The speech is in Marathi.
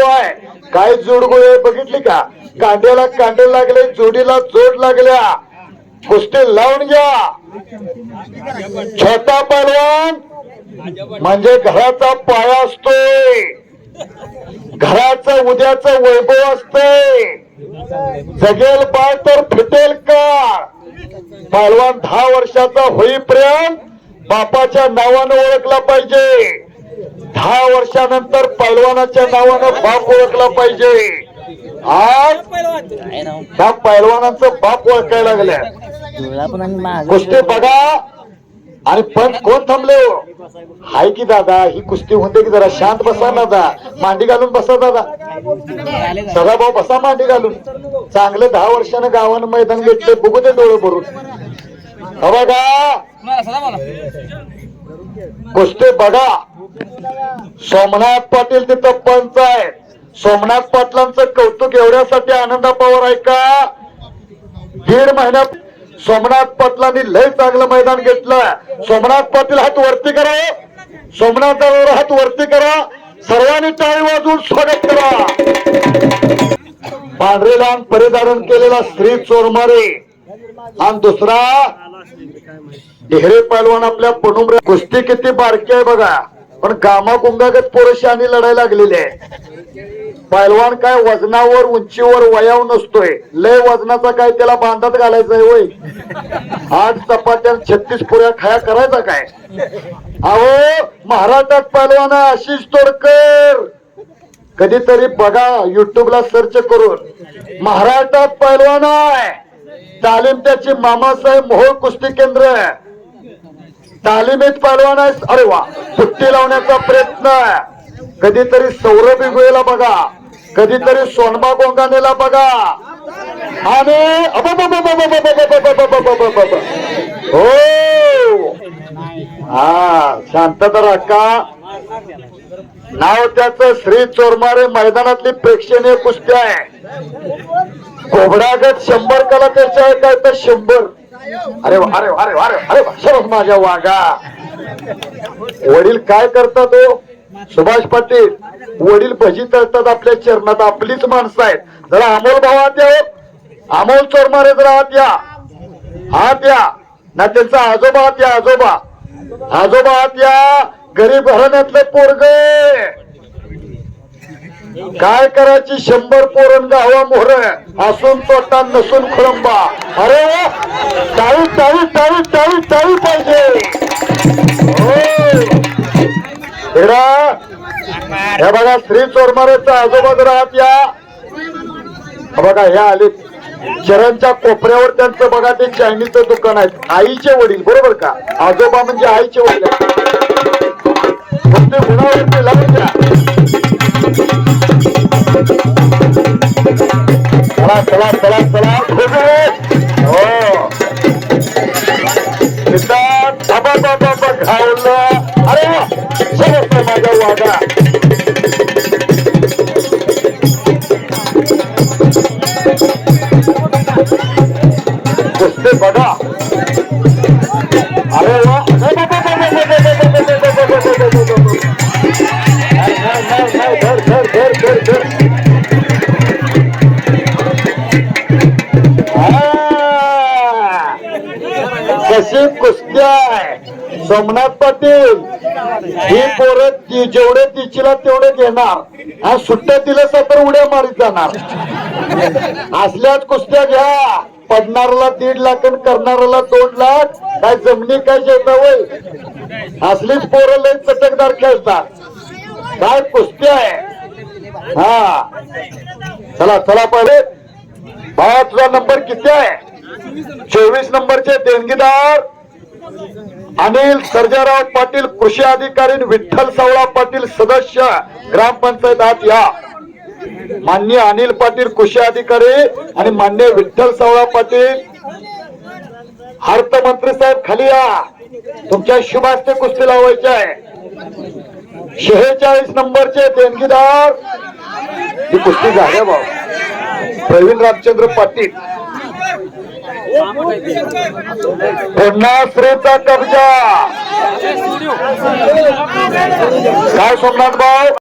काय जोडगोळे बघितली का? कांद्याला कांदे लागले जोडीला जोड लागल्या. कुस्ती लावून घ्या. छोटा पैलवान म्हणजे घराचा पाया असतोय. घराचं उद्याचं वैभव असतंय. जगेल बाळ तर फिटेल का? पालवान दहा वर्षाचा होईपर्यंत बापाच्या नावानं ओळखला पाहिजे. वर्षानंतर पैलवानाच्या नावानं बाप ओळखला पाहिजे. आज त्या पैलवानांचं बाप ओळखायला लागल्या. कुस्ती बघा. आणि पण कोण थांबले हो? हाय की दादा ही कुस्ती होते की जरा शांत बसा दादा. मांडी घालून बसा दादा. सदाभाऊ बसा मांडी घालून. चांगले दहा वर्षानं गावानं मैदान घेतले बघू दे डोळे भरून. हो बघा. कुस्ती बघा. सोमनाथ पाटील तिथं पंच आहेत. सोमनाथ पाटलांचं कौतुक एवढ्यासाठी आनंदा पवार आहे का? दीड महिन्यात सोमनाथ पाटलांनी लय चांगलं मैदान घेतलं. सोमनाथ पाटील हात वरती करा. सोमनाथ हात वरती करा. सर्वांनी टाळी वाजून स्वागत करा. पांढरे लांब परिधारण केलेला श्री चोरमारे. आणि दुसरा डेहरे पैलवान आपल्या पणुमऱ्या कुस्ती किती बारकी आहे बघा. पण कामा कुंगागत आणि लढायला लागलेली आहे. पैलवान काय वजनावर उंचीवर वयाव नसतोय. लय वजनाचा काय त्याला बांधात घालायचंय होय? आठ चपात्या छत्तीस पुऱ्या खाया करायचा काय? अहो महाराष्ट्रात पैलवान आशिष तोडकर. कधीतरी बघा युट्यूबला सर्च करून. महाराष्ट्रात पैलवान आहे. तालीम त्याची मामासाहेब मोहोळ कुस्ती केंद्र तालिमेत पालवान आहेस? अरे वा सुट्टी लावण्याचा प्रयत्न आहे. कधीतरी सौरभ गोयला बघा. कधीतरी सोनबा गोंगानेला बघा. आणि हो! हा शांतता राखा. नाव त्याच श्री चोरमारे मैदानातली प्रेक्षणीय कुस्ती आहे. कोबडागत शंभर कला त्याच्या काय तर शंभर. अरे वा, अरे अरे वा, अरे अरे वा, शरद माझ्या वागा. वडील काय करतात तो सुभाष पाटील वडील भजी तळतात आपल्या चरणात आपलीच माणसं आहेत. जरा अमोल भाऊ आत या हो. अमोल चोरमारे जरा आत या. आत या. ना त्यांचा आजोबा आत या आजोबा. आजोबा आत या. गरीब घराण्यातले पोरगे. काय करायची? शंभर पोरण गावा मोहर. असून तोटा नसून खोळंबा. अरे टाळी टाळी टाळी टाळी टाळी पाहिजे. हे बघा श्री चोरमारेचा आजोबा जर आहात या. बघा ह्या आले चरणच्या कोपऱ्यावर त्यांचं बघा ते चायनीचं दुकान आहे. आईचे वडील बरोबर का? आजोबा म्हणजे आईचे वडील ते गुणावरती लावून द्या চলা চলা চলা খুবই ও सिद्धार्थ धबा बाबा बघावला अरे समस्त माझा वागा कुस्ते बघा अरे वा धर धर धर धर धर कशी कुस्ती आहे. सोमनाथ पाटील ही पोरं जेवढे तिचीला तेवढे घेणार. हा सुट्ट्या दिल्या तर उड्या मारीत जाणार. असल्याच कुस्त्या घ्या. पडणाऱ्याला दीड लाख आणि करणाऱ्याला दोन लाख. काय जमिनी काय जेवता वय असलीच पोरं लई चटकदार खेळतात. काय कुस्ती आहे? हा. चला चला पाहिजे भावा तुझा नंबर किती आहे? चोवीस नंबरचे देणगीदार अनिल सर्जाराव पाटील कृषी अधिकारी विठ्ठल सावळा पाटील सदस्य ग्रामपंचायत आत या. मान्य अनिल पाटील कृषी अधिकारी आणि मान्य विठ्ठल सावळा पाटील अर्थमंत्री साहेब खाली या. तुमच्या शुभास्ते कुस्ती लावायचे आहे. शेहेचाळीस नंबरचे देणगीदार ही कुस्ती झाल्या भाऊ. प्रवीण रामचंद्र पाटील. पुन्हा श्रीचा कब्जा. काय सोमनाथ भाऊ?